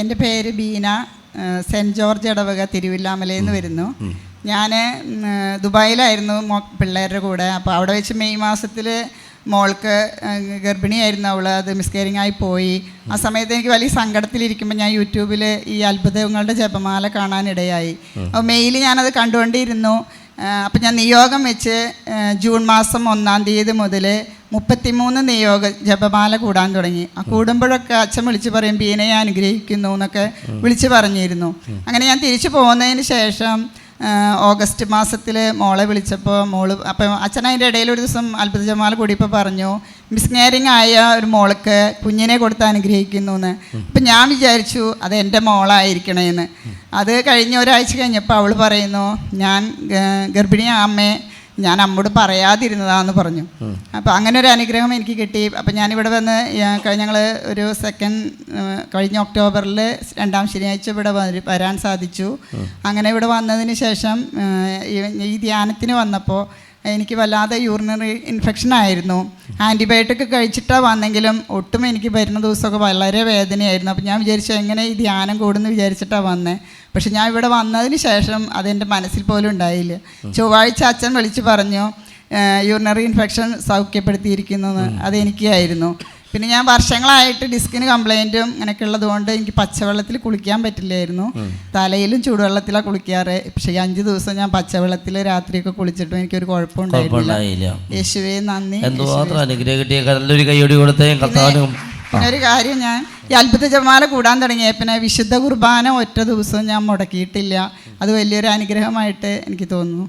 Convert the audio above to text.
എന്റെ പേര് Beena saint George ഇടവക തിരുവില്ലാമലയിൽ നിന്ന് വരുന്നു. ഞാൻ ദുബായിലായിരുന്നു മോ പിള്ളേരുടെ കൂടെ. അപ്പോൾ അവിടെ വെച്ച് മെയ് മാസത്തിൽ മോൾക്ക് ഗർഭിണിയായിരുന്നു അവൾ. അത് മിസ്കേരിങ് ആയി പോയി. ആ സമയത്ത് എനിക്ക് വലിയ സങ്കടത്തിലിരിക്കുമ്പോൾ ഞാൻ യൂട്യൂബിൽ ഈ അത്ഭുതങ്ങളുടെ ജപമാല കാണാനിടയായി. അപ്പോൾ മെയിൽ ഞാനത് കണ്ടുകൊണ്ടിരുന്നു. അപ്പം ഞാൻ നിയോഗം വെച്ച് ജൂൺ മാസം ഒന്നാം തീയതി മുതൽ മുപ്പത്തിമൂന്ന് നിയോഗ ജപമാല കൂടാൻ തുടങ്ങി. ആ കൂടുമ്പോഴൊക്കെ അച്ഛൻ വിളിച്ചു പറയും ബീനയെ അനുഗ്രഹിക്കുന്നു എന്നൊക്കെ വിളിച്ച് പറഞ്ഞിരുന്നു. അങ്ങനെ ഞാൻ തിരിച്ചു പോകുന്നതിന് ശേഷം ഓഗസ്റ്റ് മാസത്തിൽ മോളെ വിളിച്ചപ്പോൾ മോൾ അപ്പം അച്ഛൻ അതിന്റെ ഇടയിൽ ഒരു ദിവസം അത്ഭുത ജമാൽ കൂടിയപ്പോൾ പറഞ്ഞു മിസ്നേറിങ് ആയ ഒരു മോൾക്ക് കുഞ്ഞിനെ കൊടുത്ത് അനുഗ്രഹിക്കുന്നു എന്ന് അപ്പം ഞാൻ വിചാരിച്ചു അത് എന്റെ മോളായിരിക്കണേന്ന്. അത് കഴിഞ്ഞ ഒരാഴ്ച കഴിഞ്ഞപ്പോൾ അവൾ പറയുന്നു ഞാൻ ഗർഭിണി അമ്മയെ ഞാൻ അമ്മോട് പറയാതിരുന്നതാന്ന് പറഞ്ഞു. അപ്പോൾ അങ്ങനെ ഒരു അനുഗ്രഹം എനിക്ക് കിട്ടി. അപ്പോൾ ഞാനിവിടെ വന്ന് ഞങ്ങൾ ഒരു സെക്കൻഡ് കഴിഞ്ഞ ഒക്ടോബറിൽ രണ്ടാം ശനിയാഴ്ച ഇവിടെ വരാൻ സാധിച്ചു. അങ്ങനെ ഇവിടെ വന്നതിന് ശേഷം ഈ- ഈ ധ്യാനത്തിന് വന്നപ്പോൾ എനിക്ക് വല്ലാതെ യൂറിനറി ഇൻഫെക്ഷൻ ആയിരുന്നു. ആന്റിബയോട്ടിക് കഴിച്ചിട്ടാണ് വന്നെങ്കിലും ഒട്ടും എനിക്ക് വരുന്ന ദിവസമൊക്കെ വളരെ വേദനയായിരുന്നു. അപ്പോൾ ഞാൻ വിചാരിച്ചു എങ്ങനെ ഈ ധ്യാനം കൂടുന്നു വിചാരിച്ചിട്ടാണ് വന്നത് പക്ഷെ ഞാൻ ഇവിടെ വന്നതിന് ശേഷം അതെന്റെ മനസ്സിൽ പോലും ഉണ്ടായില്ല. ചൊവ്വാഴ്ച അച്ഛൻ വിളിച്ച് പറഞ്ഞു യൂറിനറി ഇൻഫെക്ഷൻ സൗഖ്യപ്പെടുത്തിയിരിക്കുന്നു അതെനിക്കായിരുന്നു പിന്നെ ഞാൻ വർഷങ്ങളായിട്ട് ഡിസ്കിന് കംപ്ലൈന്റും അങ്ങനെയൊക്കെ ഉള്ളതുകൊണ്ട് എനിക്ക് പച്ചവെള്ളത്തിൽ കുളിക്കാൻ പറ്റില്ലായിരുന്നു. തലയിലും ചൂടുവെള്ളത്തിലാണ് കുളിക്കാറ്. പക്ഷേ ഈ അഞ്ച് ദിവസം ഞാൻ പച്ചവെള്ളത്തിൽ രാത്രിയൊക്കെ കുളിച്ചിട്ടും എനിക്കൊരു കുഴപ്പമുണ്ടായിരുന്നില്ല കുഴപ്പമുണ്ടായില്ല. യേശുവേ നന്ദി. എന്തുമാത്രം അനുഗ്രഹം കിട്ടിയ നല്ലൊരു കൈയോടി കൊടുത്തേ കർത്താവിനും. പിന്നെ ഒരു കാര്യം ഞാൻ ഈ അത്ഭുത ജമാല കൂടാൻ തുടങ്ങിയ പിന്നെ വിശുദ്ധ കുർബാന ഒറ്റ ദിവസം ഞാൻ മുടക്കിയിട്ടില്ല. അത് വലിയൊരു അനുഗ്രഹമായിട്ട് എനിക്ക് തോന്നുന്നു.